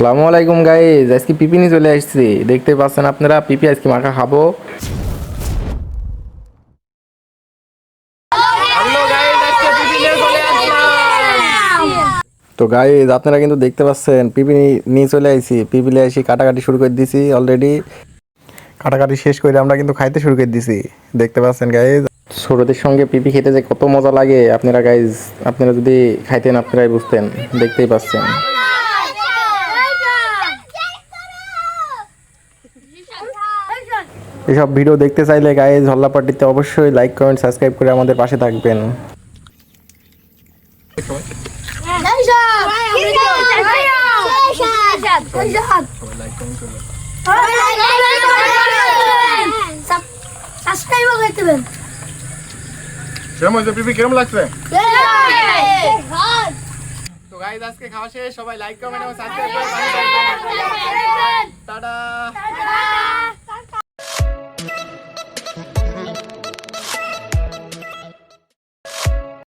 সালামু আলাইকুম গাইজ আজকে পিপি নিয়ে চলে আসছি। দেখতে পাচ্ছেন আপনারা পিপি আজকে মাখা খাব। তো গাইজ আপনারা কিন্তু দেখতে পাচ্ছেন পিপি নিয়ে চলে আইছি। পিপি নিয়ে এসে কাটাকাটি শুরু করে দিছি অলরেডি কাটাকাটি শেষ করে আমরা কিন্তু খাইতে শুরু করে দিছি। দেখতে পাচ্ছেন গাইজ ছোটদের সঙ্গে পিপি খেতে যে কত মজা লাগে আপনারা গাইজ আপনারা যদি খাইতেন আপনারাই বুঝতেন। দেখতেই পাচ্ছেন। এসব ভিডিও দেখতে চাইলে গাইজ হল্লা পার্টিতে অবশ্যই লাইক কমেন্ট সাবস্ক্রাইব করে আমাদের পাশে থাকবেন। সাবস্ক্রাইব করতে কেমন হয়েছে পিপি কিরম লাগছে তো গাইজ আজকে খাওয়া শেষ সবাই লাইক কমেন্ট এবং সাবস্ক্রাইব করে